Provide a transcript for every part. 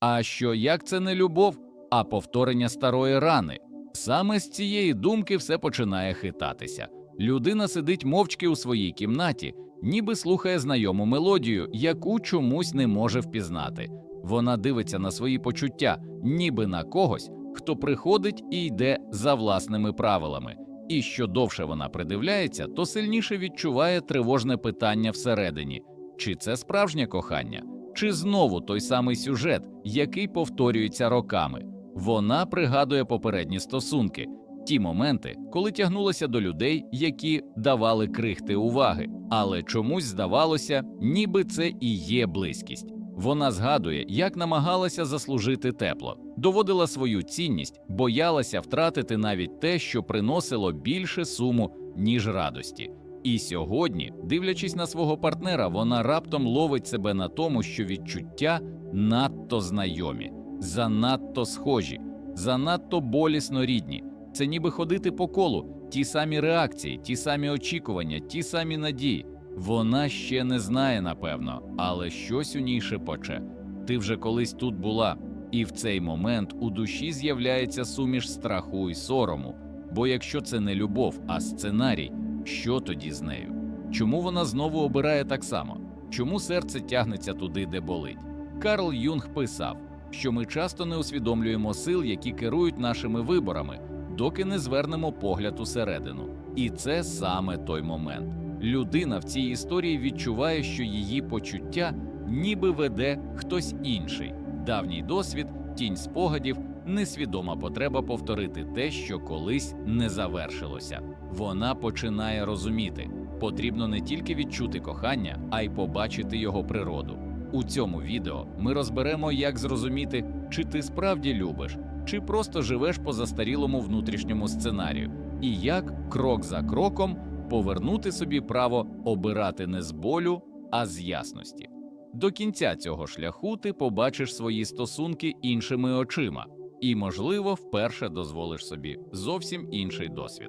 А що як це не любов, а повторення старої рани? Саме з цієї думки все починає хитатися. Людина сидить мовчки у своїй кімнаті, ніби слухає знайому мелодію, яку чомусь не може впізнати. Вона дивиться на свої почуття, ніби на когось, хто приходить і йде за власними правилами. І що довше вона придивляється, то сильніше відчуває тривожне питання всередині: чи це справжнє кохання, чи знову той самий сюжет, який повторюється роками. Вона пригадує попередні стосунки, ті моменти, коли тягнулася до людей, які давали крихти уваги, але чомусь здавалося, ніби це і є близькість. Вона згадує, як намагалася заслужити тепло, доводила свою цінність, боялася втратити навіть те, що приносило більше суму, ніж радості. І сьогодні, дивлячись на свого партнера, вона раптом ловить себе на тому, що відчуття надто знайомі, занадто схожі, занадто болісно рідні. Це ніби ходити по колу, ті самі реакції, ті самі очікування, ті самі надії. Вона ще не знає, напевно, але щось у ній шепоче. Ти вже колись тут була, і в цей момент у душі з'являється суміш страху і сорому. Бо якщо це не любов, а сценарій, що тоді з нею? Чому вона знову обирає так само? Чому серце тягнеться туди, де болить? Карл Юнг писав, що ми часто не усвідомлюємо сил, які керують нашими виборами, доки не звернемо погляд усередину. І це саме той момент. Людина в цій історії відчуває, що її почуття ніби веде хтось інший, давній досвід, тінь спогадів, несвідома потреба повторити те, що колись не завершилося. Вона починає розуміти, потрібно не тільки відчути кохання, а й побачити його природу. У цьому відео ми розберемо, як зрозуміти, чи ти справді любиш, чи просто живеш по застарілому внутрішньому сценарію, і як крок за кроком повернути собі право обирати не з болю, а з ясності. До кінця цього шляху ти побачиш свої стосунки іншими очима, і, можливо, вперше дозволиш собі зовсім інший досвід.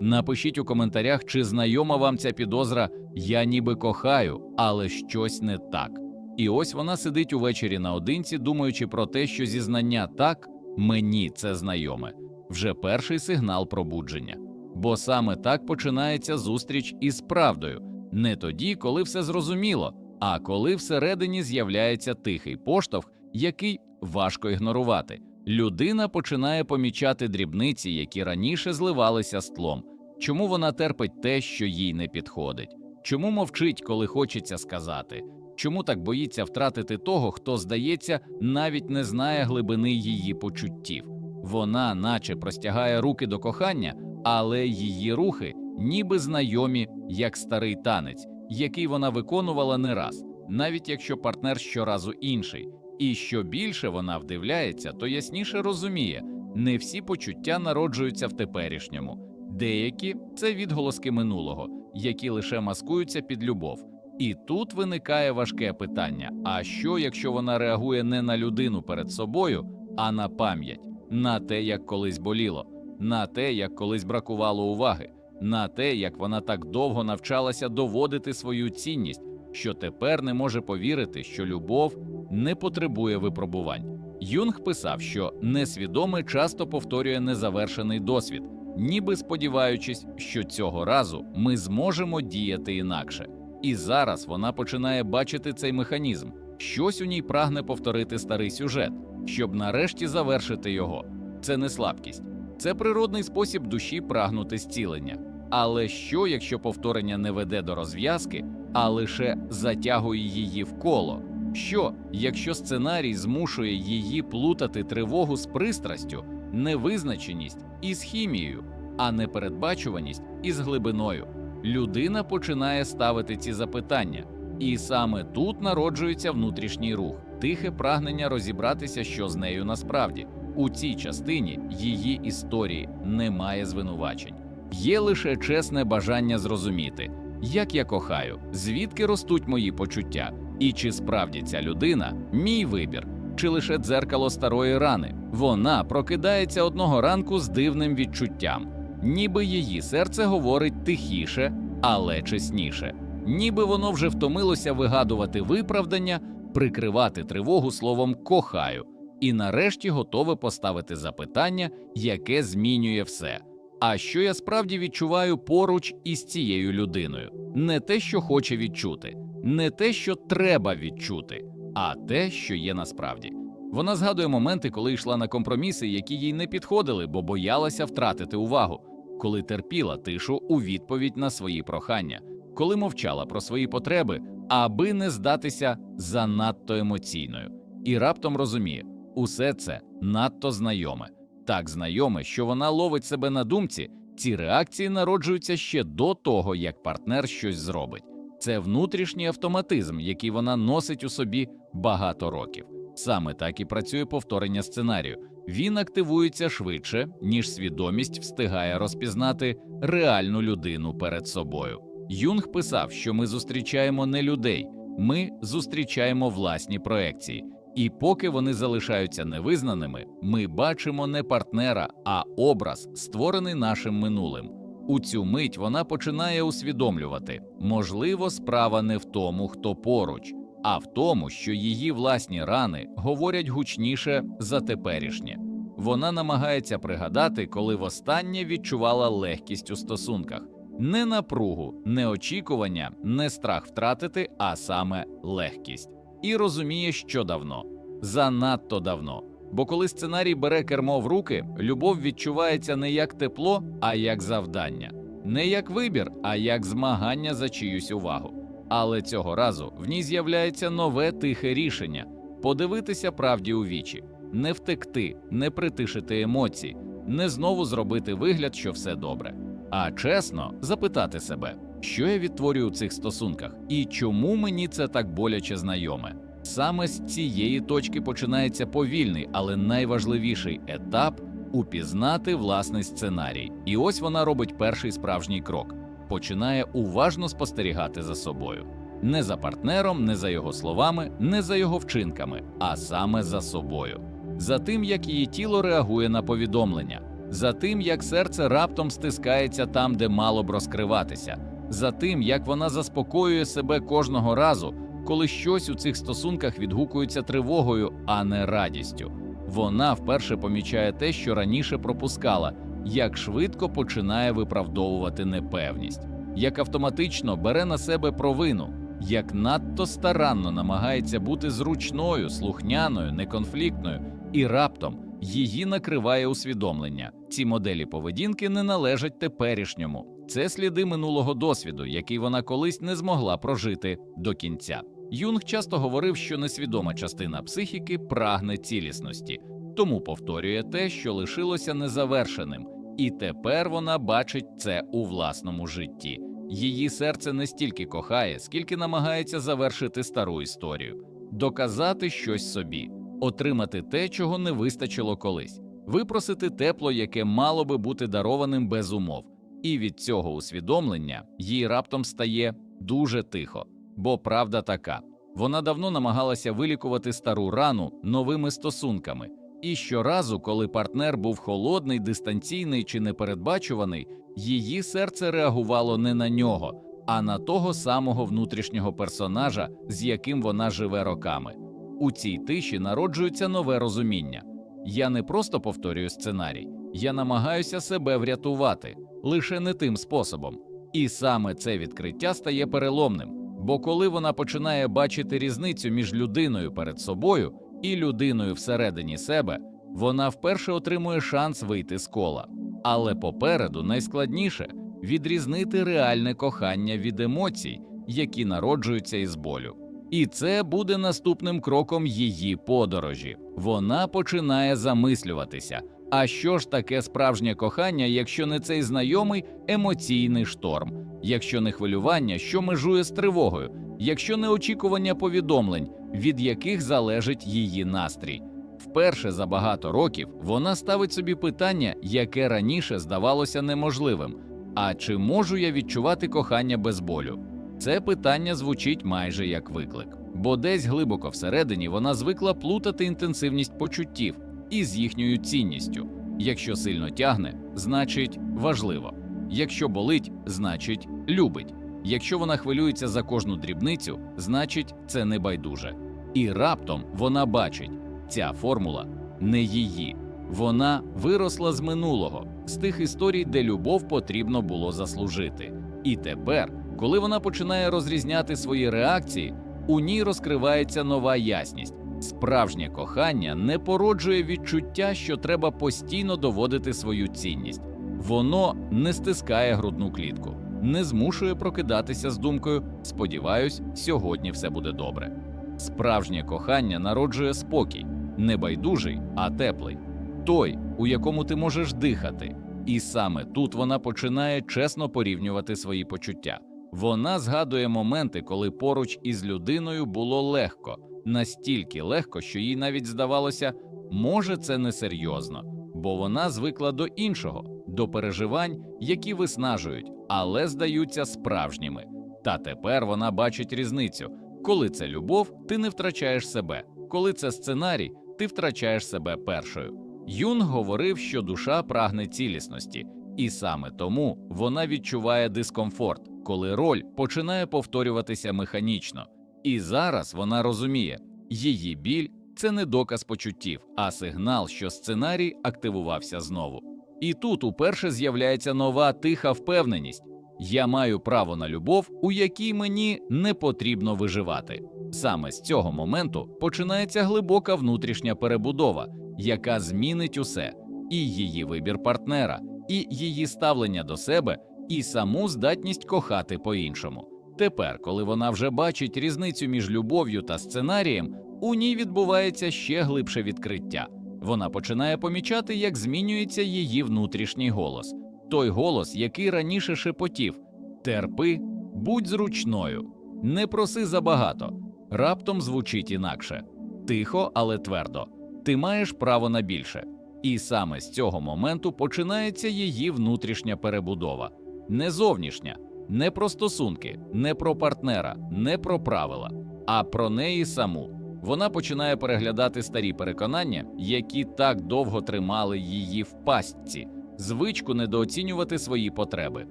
Напишіть у коментарях, чи знайома вам ця підозра Я ніби кохаю, але щось не так. І ось вона сидить увечері наодинці, думаючи про те, що зізнання так мені це знайоме, вже перший сигнал пробудження. Бо саме так починається зустріч із правдою, не тоді, коли все зрозуміло, а коли всередині з'являється тихий поштовх, який важко ігнорувати. Людина починає помічати дрібниці, які раніше зливалися з тлом. Чому вона терпить те, що їй не підходить? Чому мовчить, коли хочеться сказати? Чому так боїться втратити того, хто, здається, навіть не знає глибини її почуттів? Вона, наче простягає руки до кохання, але її рухи ніби знайомі, як старий танець, який вона виконувала не раз, навіть якщо партнер щоразу інший. І що більше вона вдивляється, то ясніше розуміє, не всі почуття народжуються в теперішньому, деякі це відголоски минулого, які лише маскуються під любов. І тут виникає важке питання: а що, якщо вона реагує не на людину перед собою, а на пам'ять, на те, як колись боліло, на те, як колись бракувало уваги, на те, як вона так довго навчалася доводити свою цінність, що тепер не може повірити, що любов не потребує випробувань. Юнг писав, що несвідомий часто повторює незавершений досвід, ніби сподіваючись, що цього разу ми зможемо діяти інакше. І зараз вона починає бачити цей механізм. Щось у ній прагне повторити старий сюжет, щоб нарешті завершити його. Це не слабкість, це природний спосіб душі прагнути зцілення. Але що, якщо повторення не веде до розв'язки, а лише затягує її в коло? Що, якщо сценарій змушує її плутати тривогу з пристрастю, невизначеність із хімією, а непередбачуваність із глибиною? Людина починає ставити ці запитання, і саме тут народжується внутрішній рух, тихе прагнення розібратися, що з нею насправді. У цій частині її історії немає звинувачень. Є лише чесне бажання зрозуміти, як я кохаю, звідки ростуть мої почуття, і чи справді ця людина мій вибір, чи лише дзеркало старої рани. Вона прокидається одного ранку з дивним відчуттям, ніби її серце говорить тихіше, але чесніше, ніби воно вже втомилося вигадувати виправдання, прикривати тривогу словом кохаю, і нарешті готове поставити запитання, яке змінює все. А що я справді відчуваю поруч із цією людиною? Не те, що хоче відчути, не те, що треба відчути, а те, що є насправді. Вона згадує моменти, коли йшла на компроміси, які їй не підходили, бо боялася втратити увагу, коли терпіла тишу у відповідь на свої прохання, коли мовчала про свої потреби, аби не здатися занадто емоційною, і раптом розуміє, усе це надто знайоме, так знайоме, що вона ловить себе на думці. Ці реакції народжуються ще до того, як партнер щось зробить. Це внутрішній автоматизм, який вона носить у собі багато років. Саме так і працює повторення сценарію. Він активується швидше, ніж свідомість встигає розпізнати реальну людину перед собою. Юнг писав, що ми зустрічаємо не людей, ми зустрічаємо власні проекції. І поки вони залишаються невизнаними, ми бачимо не партнера, а образ, створений нашим минулим. У цю мить вона починає усвідомлювати можливо, справа не в тому, хто поруч, а в тому, що її власні рани говорять гучніше за теперішнє. Вона намагається пригадати, коли востаннє відчувала легкість у стосунках, не напругу, не очікування, не страх втратити, а саме легкість, і розуміє, що давно, занадто давно. Бо коли сценарій бере кермо в руки, любов відчувається не як тепло, а як завдання, не як вибір, а як змагання за чиюсь увагу. Але цього разу в ній з'являється нове тихе рішення подивитися правді у вічі, не втекти, не притишити емоції, не знову зробити вигляд, що все добре, а чесно запитати себе, що я відтворюю у цих стосунках і чому мені це так боляче знайоме. Саме з цієї точки починається повільний, але найважливіший етап упізнати власний сценарій. І ось вона робить перший справжній крок починає уважно спостерігати за собою. Не за партнером, не за його словами, не за його вчинками, а саме за собою, за тим, як її тіло реагує на повідомлення, за тим, як серце раптом стискається там, де мало б розкриватися, за тим, як вона заспокоює себе кожного разу, коли щось у цих стосунках відгукується тривогою, а не радістю. Вона вперше помічає те, що раніше пропускала, як швидко починає виправдовувати непевність, як автоматично бере на себе провину, як надто старанно намагається бути зручною, слухняною, неконфліктною, і раптом її накриває усвідомлення. Ці моделі поведінки не належать теперішньому. Це сліди минулого досвіду, який вона колись не змогла прожити до кінця. Юнг часто говорив, що несвідома частина психіки прагне цілісності, тому повторює те, що лишилося незавершеним, і тепер вона бачить це у власному житті. Її серце не стільки кохає, скільки намагається завершити стару історію, доказати щось собі, отримати те, чого не вистачило колись, випросити тепло, яке мало би бути дарованим без умов. І від цього усвідомлення їй раптом стає дуже тихо, бо правда така. Вона давно намагалася вилікувати стару рану новими стосунками, і щоразу, коли партнер був холодний, дистанційний чи непередбачуваний, її серце реагувало не на нього, а на того самого внутрішнього персонажа, з яким вона живе роками. У цій тиші народжується нове розуміння. Я не просто повторюю сценарій, я намагаюся себе врятувати лише не тим способом. І саме це відкриття стає переломним. Бо коли вона починає бачити різницю між людиною перед собою і людиною всередині себе, вона вперше отримує шанс вийти з кола. Але попереду найскладніше відрізнити реальне кохання від емоцій, які народжуються із болю. І це буде наступним кроком її подорожі. Вона починає замислюватися. А що ж таке справжнє кохання, якщо не цей знайомий емоційний шторм, якщо не хвилювання, що межує з тривогою, якщо не очікування повідомлень, від яких залежить її настрій? Вперше за багато років вона ставить собі питання, яке раніше здавалося неможливим: а чи можу я відчувати кохання без болю? Це питання звучить майже як виклик, бо десь глибоко всередині вона звикла плутати інтенсивність почуттів із їхньою цінністю. Якщо сильно тягне, значить важливо. Якщо болить, значить любить. Якщо вона хвилюється за кожну дрібницю, значить це не байдуже. І раптом вона бачить, ця формула не її. Вона виросла з минулого, з тих історій, де любов потрібно було заслужити. І тепер, коли вона починає розрізняти свої реакції, у ній розкривається нова ясність. Справжнє кохання не породжує відчуття, що треба постійно доводити свою цінність. Воно не стискає грудну клітку, не змушує прокидатися з думкою Сподіваюсь, сьогодні все буде добре. Справжнє кохання народжує спокій, не байдужий, а теплий, той, у якому ти можеш дихати. І саме тут вона починає чесно порівнювати свої почуття. Вона згадує моменти, коли поруч із людиною було легко, настільки легко, що їй навіть здавалося, може, це несерйозно, бо вона звикла до іншого, до переживань, які виснажують, але здаються справжніми. Та тепер вона бачить різницю. Коли це любов, ти не втрачаєш себе. Коли це сценарій, ти втрачаєш себе першою. Юнг говорив, що душа прагне цілісності, і саме тому вона відчуває дискомфорт, коли роль починає повторюватися механічно. І зараз вона розуміє, її біль це не доказ почуттів, а сигнал, що сценарій активувався знову. І тут уперше з'являється нова тиха впевненість. Я маю право на любов, у якій мені не потрібно виживати. Саме з цього моменту починається глибока внутрішня перебудова, яка змінить усе, і її вибір партнера, і її ставлення до себе, і саму здатність кохати по-іншому. Тепер, коли вона вже бачить різницю між любов'ю та сценарієм, у ній відбувається ще глибше відкриття. Вона починає помічати, як змінюється її внутрішній голос той голос, який раніше шепотів терпи, будь зручною, не проси забагато. Раптом звучить інакше тихо, але твердо. Ти маєш право на більше. І саме з цього моменту починається її внутрішня перебудова, не зовнішня, не про стосунки, не про партнера, не про правила, а про неї саму. Вона починає переглядати старі переконання, які так довго тримали її в пастці звичку недооцінювати свої потреби,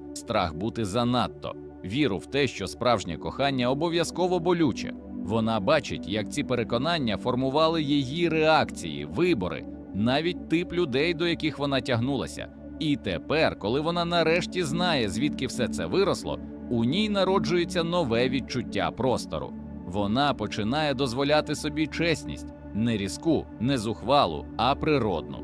страх бути занадто, віру в те, що справжнє кохання обов'язково болюче. Вона бачить, як ці переконання формували її реакції, вибори, навіть тип людей, до яких вона тягнулася. І тепер, коли вона нарешті знає, звідки все це виросло, у ній народжується нове відчуття простору. Вона починає дозволяти собі чесність, не різку, не зухвалу, а природну.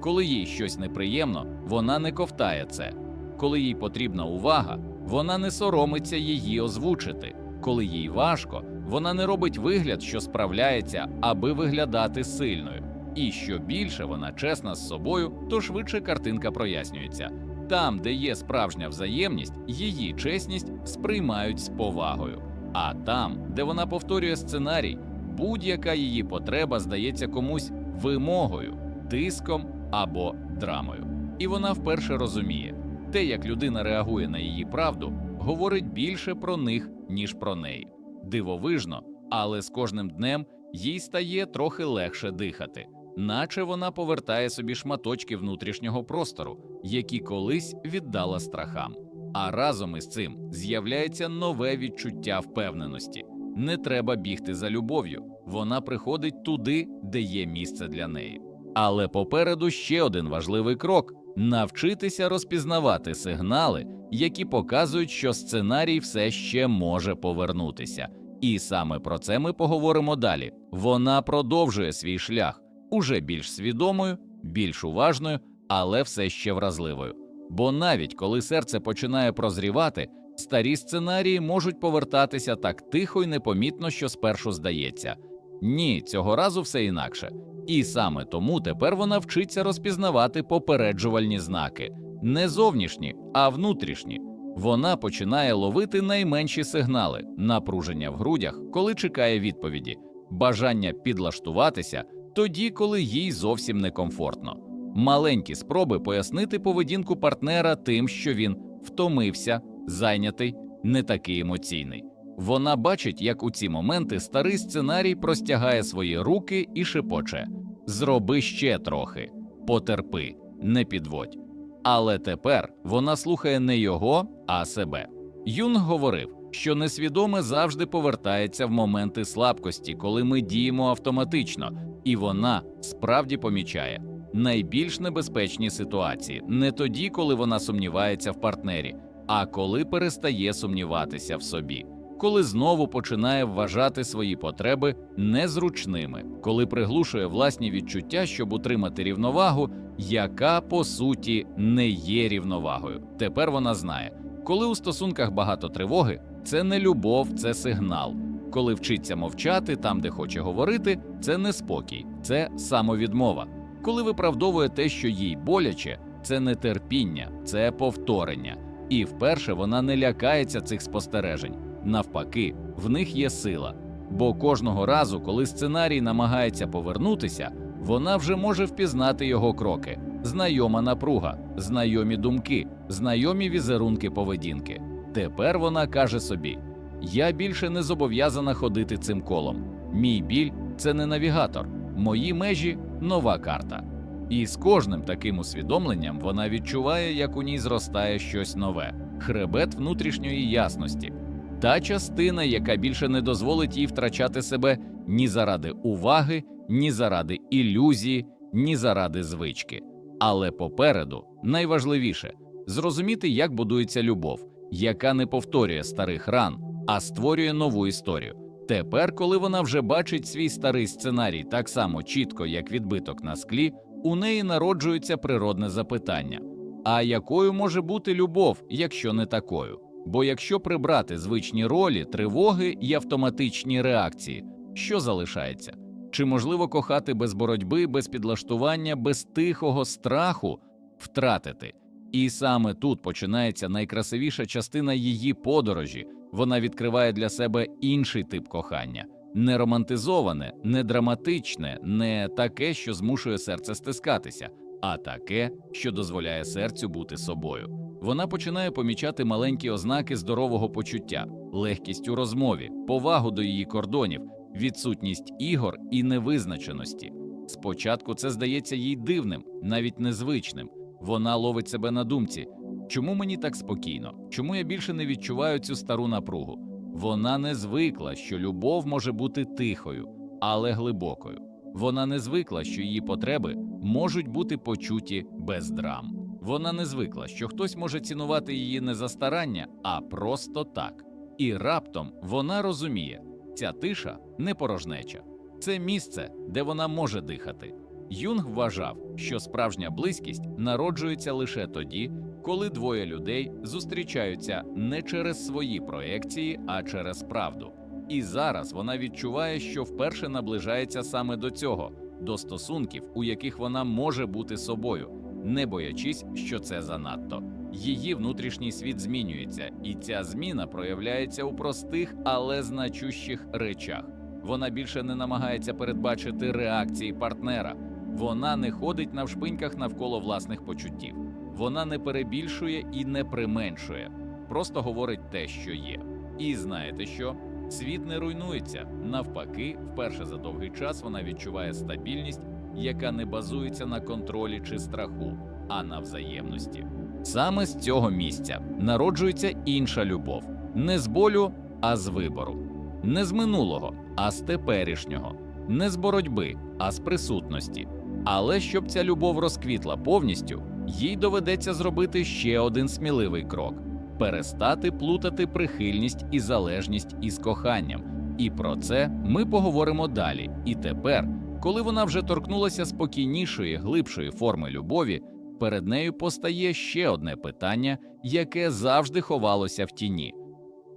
Коли їй щось неприємно, вона не ковтає це. Коли їй потрібна увага, вона не соромиться її озвучити. Коли їй важко, вона не робить вигляд, що справляється, аби виглядати сильною. І що більше вона чесна з собою, то швидше картинка прояснюється. Там, де є справжня взаємність, її чесність сприймають з повагою. А там, де вона повторює сценарій, будь-яка її потреба здається комусь вимогою, тиском або драмою. І вона вперше розуміє, те, як людина реагує на її правду, говорить більше про них, ніж про неї. Дивовижно, але з кожним днем їй стає трохи легше дихати, наче вона повертає собі шматочки внутрішнього простору, які колись віддала страхам. А разом із цим з'являється нове відчуття впевненості. Не треба бігти за любов'ю, вона приходить туди, де є місце для неї. Але попереду ще один важливий крок навчитися розпізнавати сигнали, які показують, що сценарій все ще може повернутися. І саме про це ми поговоримо далі. Вона продовжує свій шлях уже більш свідомою, більш уважною, але все ще вразливою. Бо навіть коли серце починає прозрівати, старі сценарії можуть повертатися так тихо й непомітно, що спершу здається. Ні, цього разу все інакше. І саме тому тепер вона вчиться розпізнавати попереджувальні знаки, не зовнішні, а внутрішні. Вона починає ловити найменші сигнали, напруження в грудях, коли чекає відповіді, бажання підлаштуватися тоді, коли їй зовсім некомфортно. Маленькі спроби пояснити поведінку партнера тим, що він втомився, зайнятий, не такий емоційний. Вона бачить, як у ці моменти старий сценарій простягає свої руки і шепоче Зроби ще трохи, потерпи, не підводь. Але тепер вона слухає не його, а себе. Юнг говорив: що несвідоме завжди повертається в моменти слабкості, коли ми діємо автоматично, і вона справді помічає найбільш небезпечні ситуації не тоді, коли вона сумнівається в партнері, а коли перестає сумніватися в собі, коли знову починає вважати свої потреби незручними, коли приглушує власні відчуття, щоб утримати рівновагу, яка по суті не є рівновагою. Тепер вона знає, коли у стосунках багато тривоги, це не любов, це сигнал. Коли вчиться мовчати там, де хоче говорити, це не спокій, це самовідмова. Коли виправдовує те, що їй боляче, це не терпіння, це повторення. І вперше вона не лякається цих спостережень. Навпаки, в них є сила. Бо кожного разу, коли сценарій намагається повернутися, вона вже може впізнати його кроки, знайома напруга, знайомі думки, знайомі візерунки поведінки. Тепер вона каже собі: я більше не зобов'язана ходити цим колом. Мій біль це не навігатор, мої межі нова карта. І з кожним таким усвідомленням вона відчуває, як у ній зростає щось нове, хребет внутрішньої ясності, та частина, яка більше не дозволить їй втрачати себе ні заради уваги, ні заради ілюзії, ні заради звички. Але попереду найважливіше зрозуміти, як будується любов, яка не повторює старих ран, а створює нову історію. Тепер, коли вона вже бачить свій старий сценарій так само чітко, як відбиток на склі, у неї народжується природне запитання: а якою може бути любов, якщо не такою? Бо якщо прибрати звичні ролі, тривоги і автоматичні реакції, що залишається? Чи можливо кохати без боротьби, без підлаштування, без тихого страху втратити? І саме тут починається найкрасивіша частина її подорожі. Вона відкриває для себе інший тип кохання, не романтизоване, не драматичне, не таке, що змушує серце стискатися, а таке, що дозволяє серцю бути собою. Вона починає помічати маленькі ознаки здорового почуття, легкість у розмові, повагу до її кордонів, відсутність ігор і невизначеності. Спочатку це здається їй дивним, навіть незвичним. Вона ловить себе на думці. Чому мені так спокійно? Чому я більше не відчуваю цю стару напругу? Вона не звикла, що любов може бути тихою, але глибокою. Вона не звикла, що її потреби можуть бути почуті без драм. Вона не звикла, що хтось може цінувати її не за старання, а просто так. І раптом вона розуміє, ця тиша не порожнеча, це місце, де вона може дихати. Юнг вважав, що справжня близькість народжується лише тоді, коли двоє людей зустрічаються не через свої проекції, а через правду. І зараз вона відчуває, що вперше наближається саме до цього, до стосунків, у яких вона може бути собою, не боячись, що це занадто. Її внутрішній світ змінюється, і ця зміна проявляється у простих, але значущих речах. Вона більше не намагається передбачити реакції партнера. Вона не ходить навшпиньках навколо власних почуттів. Вона не перебільшує і не применшує, просто говорить те, що є. І знаєте що? Світ не руйнується. Навпаки, вперше за довгий час вона відчуває стабільність, яка не базується на контролі чи страху, а на взаємності. Саме з цього місця народжується інша любов, не з болю, а з вибору, не з минулого, а з теперішнього, не з боротьби, а з присутності. Але щоб ця любов розквітла повністю, їй доведеться зробити ще один сміливий крок перестати плутати прихильність і залежність із коханням. І про це ми поговоримо далі. І тепер, коли вона вже торкнулася спокійнішої, глибшої форми любові, перед нею постає ще одне питання, яке завжди ховалося в тіні.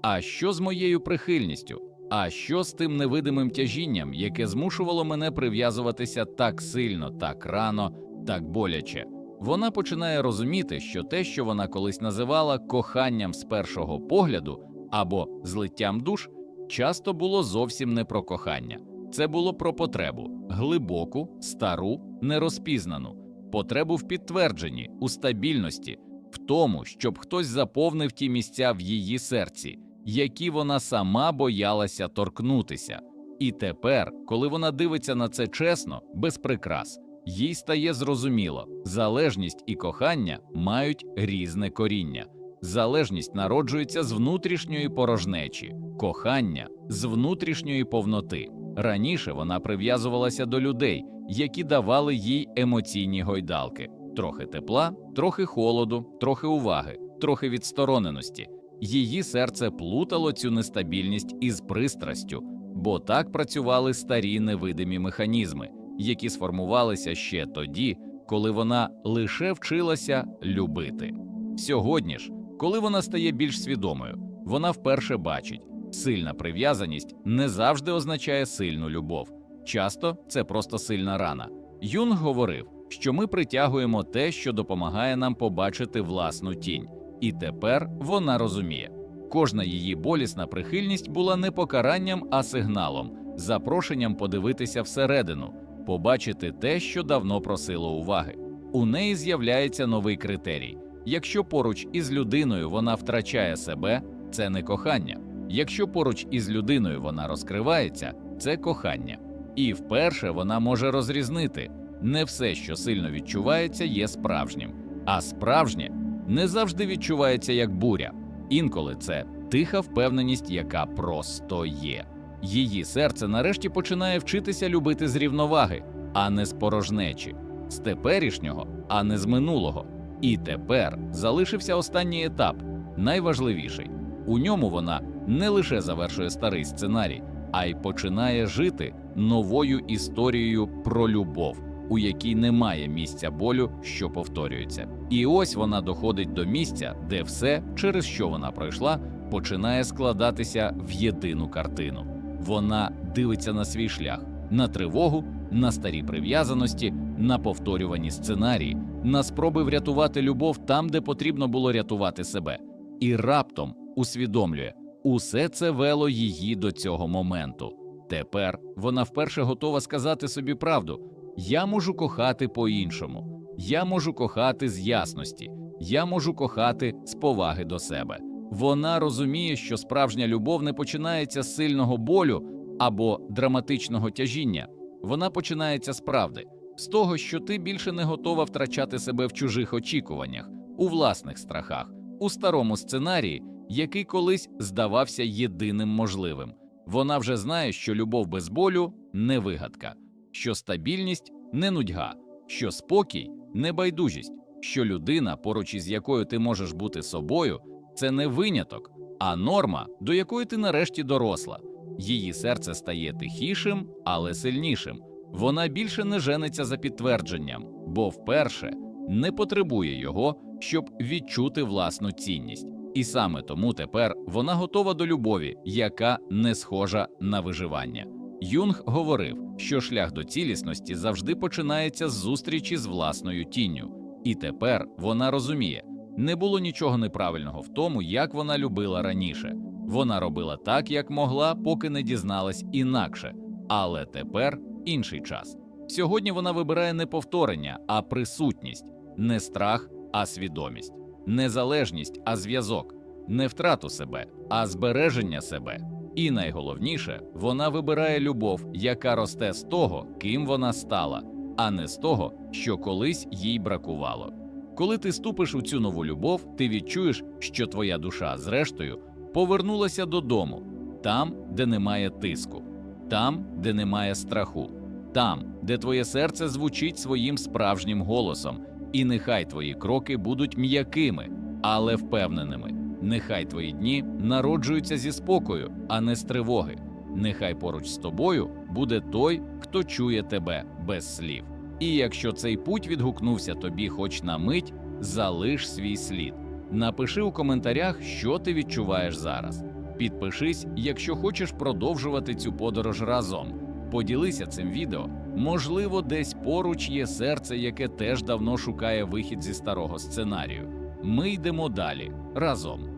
А що з моєю прихильністю? А що з тим невидимим тяжінням, яке змушувало мене прив'язуватися так сильно, так рано, так боляче? Вона починає розуміти, що те, що вона колись називала коханням з першого погляду або злиттям душ, часто було зовсім не про кохання. Це було про потребу глибоку, стару, нерозпізнану, потребу в підтвердженні, у стабільності, в тому, щоб хтось заповнив ті місця в її серці, які вона сама боялася торкнутися. І тепер, коли вона дивиться на це чесно, без прикрас, їй стає зрозуміло, залежність і кохання мають різне коріння. Залежність народжується з внутрішньої порожнечі, кохання з внутрішньої повноти. Раніше вона прив'язувалася до людей, які давали їй емоційні гойдалки: трохи тепла, трохи холоду, трохи уваги, трохи відстороненості. Її серце плутало цю нестабільність із пристрастю, бо так працювали старі невидимі механізми, які сформувалися ще тоді, коли вона лише вчилася любити. Сьогодні ж, коли вона стає більш свідомою, вона вперше бачить, сильна прив'язаність не завжди означає сильну любов. Часто це просто сильна рана. Юнг говорив, що ми притягуємо те, що допомагає нам побачити власну тінь, і тепер вона розуміє. Кожна її болісна прихильність була не покаранням, а сигналом, запрошенням подивитися всередину, побачити те, що давно просило уваги. У неї з'являється новий критерій. Якщо поруч із людиною вона втрачає себе, це не кохання. Якщо поруч із людиною вона розкривається, це кохання. І вперше вона може розрізнити не все, що сильно відчувається, є справжнім, а справжнє не завжди відчувається як буря. Інколи це тиха впевненість, яка просто є. Її серце нарешті починає вчитися любити з рівноваги, а не з порожнечі, з теперішнього, а не з минулого. І тепер залишився останній етап, найважливіший. У ньому вона не лише завершує старий сценарій, а й починає жити новою історією про любов, у якій немає місця болю, що повторюється. І ось вона доходить до місця, де все, через що вона пройшла, починає складатися в єдину картину. Вона дивиться на свій шлях, на тривогу, на старі прив'язаності, на повторювані сценарії, на спроби врятувати любов там, де потрібно було рятувати себе, і раптом усвідомлює, усе це вело її до цього моменту. Тепер вона вперше готова сказати собі правду: я можу кохати по-іншому, я можу кохати з ясності, я можу кохати з поваги до себе. Вона розуміє, що справжня любов не починається з сильного болю або драматичного тяжіння. Вона починається з правди, з того, що ти більше не готова втрачати себе в чужих очікуваннях, у власних страхах, у старому сценарії, який колись здавався єдиним можливим. Вона вже знає, що любов без болю не вигадка, що стабільність не нудьга, що спокій не байдужість, що людина, поруч із якою ти можеш бути собою, це не виняток, а норма, до якої ти нарешті доросла. Її серце стає тихішим, але сильнішим. Вона більше не жениться за підтвердженням, бо вперше не потребує його, щоб відчути власну цінність. І саме тому тепер вона готова до любові, яка не схожа на виживання. Юнг говорив, що шлях до цілісності завжди починається з зустрічі з власною тінню, і тепер вона розуміє, не було нічого неправильного в тому, як вона любила раніше. Вона робила так, як могла, поки не дізналась інакше. Але тепер інший час. Сьогодні вона вибирає не повторення, а присутність, не страх, а свідомість, незалежність, а зв'язок, не втрату себе, а збереження себе. І найголовніше, вона вибирає любов, яка росте з того, ким вона стала, а не з того, що колись їй бракувало. Коли ти ступиш у цю нову любов, ти відчуєш, що твоя душа, зрештою, повернулася додому, там, де немає тиску, там, де немає страху, там, де твоє серце звучить своїм справжнім голосом, і нехай твої кроки будуть м'якими, але впевненими. Нехай твої дні народжуються зі спокою, а не з тривоги. Нехай поруч з тобою буде той, хто чує тебе без слів. І якщо цей путь відгукнувся тобі хоч на мить, залиш свій слід. Напиши у коментарях, що ти відчуваєш зараз. Підпишись, якщо хочеш продовжувати цю подорож разом. Поділися цим відео. Можливо, десь поруч є серце, яке теж давно шукає вихід зі старого сценарію. Ми йдемо далі разом.